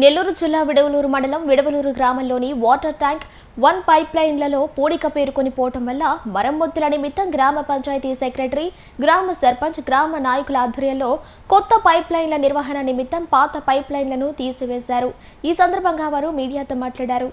నెల్లూరు జిల్లా విడవలూరు మండలం విడవలూరు గ్రామంలోని వాటర్ ట్యాంక్ వన్ పైప్ లైన్లలో పూడిక పేరుకొని పోవటం వల్ల మరమ్మతుల నిమిత్తం గ్రామ పంచాయతీ సెక్రటరీ గ్రామ సర్పంచ్ గ్రామ నాయకుల ఆధ్వర్యంలో కొత్త పైప్ లైన్ల నిర్వహణ నిమిత్తం పాత పైప్ లైన్లను తీసివేశారు. ఈ సందర్భంగా వారు మీడియాతో మాట్లాడారు.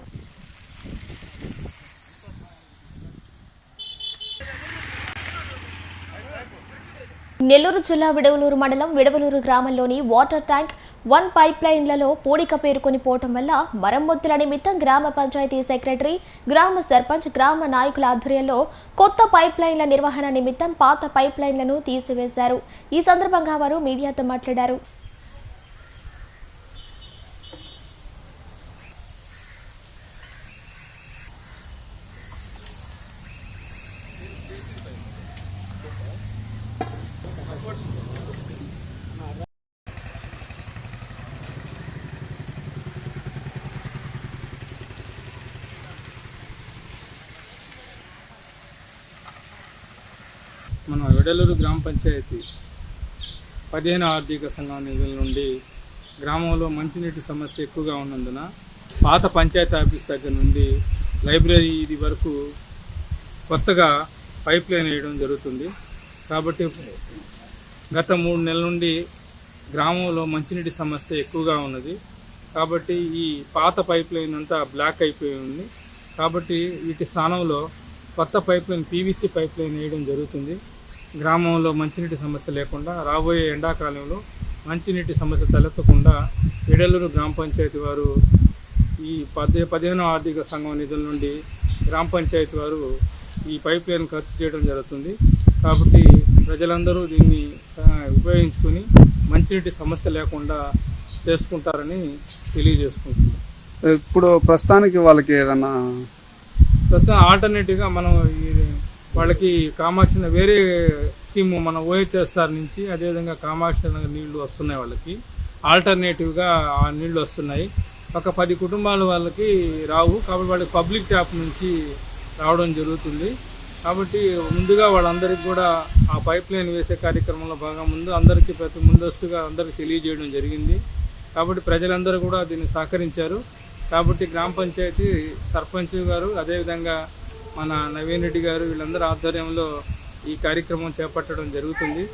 నెల్లూరు జిల్లా విడవలూరు మండలం విడవలూరు గ్రామంలోని వాటర్ ట్యాంక్ వన్ పైప్ లైన్లలో పూడిక పేరుకొని పోవటం వల్ల మరమ్మతుల నిమిత్తం గ్రామ పంచాయతీ సెక్రటరీ గ్రామ సర్పంచ్ గ్రామ నాయకుల ఆధ్వర్యంలో కొత్త పైప్ లైన్ల నిర్వహణ నిమిత్తం పాత పైప్ లైన్లను తీసివేశారు. ఈ సందర్భంగా వారు మీడియాతో మాట్లాడారు. మన వెడలూరు గ్రామ పంచాయతీ పదిహేను ఆర్థిక సంఘం నిధుల నుండి గ్రామంలో మంచినీటి సమస్య ఎక్కువగా ఉన్నందున పాత పంచాయతీ ఆఫీస్ దగ్గర నుండి లైబ్రరీ ఇది వరకు కొత్తగా పైప్ లైన్ వేయడం జరుగుతుంది. కాబట్టి గత మూడు నెలల నుండి గ్రామంలో మంచినీటి సమస్య ఎక్కువగా ఉన్నది. కాబట్టి ఈ పాత పైప్ లైన్ అంతా బ్లాక్ అయిపోయి ఉంది. కాబట్టి వీటి స్థానంలో కొత్త pipe line PVC pipe line వేయడం జరుగుతుంది. గ్రామంలో మంచినీటి సమస్య లేకుండా రాబోయే ఎండాకాలంలో మంచినీటి సమస్య తలెత్తకుండా ఎడలూరు గ్రామ పంచాయతీ వారు ఈ పదే పదిహేనో ఆర్థిక సంఘం నిధుల నుండి గ్రామ పంచాయతీ వారు ఈ పైప్ లైన్ ఖర్చు చేయడం జరుగుతుంది. కాబట్టి ప్రజలందరూ దీన్ని ఉపయోగించుకొని మంచినీటి సమస్య లేకుండా చేసుకుంటారని తెలియజేసుకుంటున్నాం. ఇప్పుడు ప్రస్తుతానికి వాళ్ళకి ఏదన్నా ప్రస్తుతం ఆల్టర్నేటివ్గా మనం ఈ వాళ్ళకి కామాక్షి వేరే స్కీమ్ మన ఓహెచ్ఎస్ఆర్ నుంచి అదేవిధంగా కామాక్షి నగర్ నీళ్ళు వస్తున్నాయి వాళ్ళకి. ఆల్టర్నేటివ్గా ఆ నీళ్ళు వస్తున్నాయి. ఒక పది కుటుంబాల వాళ్ళకి రావు. కాబట్టి వాళ్ళకి పబ్లిక్ ట్యాప్ నుంచి రావడం జరుగుతుంది. కాబట్టి ముందుగా వాళ్ళందరికీ కూడా ఆ పైప్ లైన్ వేసే కార్యక్రమంలో బాగా ముందు అందరికీ ప్రతి ముందస్తుగా అందరికీ తెలియజేయడం జరిగింది. కాబట్టి ప్రజలందరూ కూడా దీన్ని సహకరించారు. కాబట్టి గ్రామ పంచాయతీ సర్పంచ్ గారు అదేవిధంగా మన నవీన్ రెడ్డి గారు వీళ్ళందరూ ఆధ్వర్యంలో ఈ కార్యక్రమం చేపట్టడం జరుగుతుంది.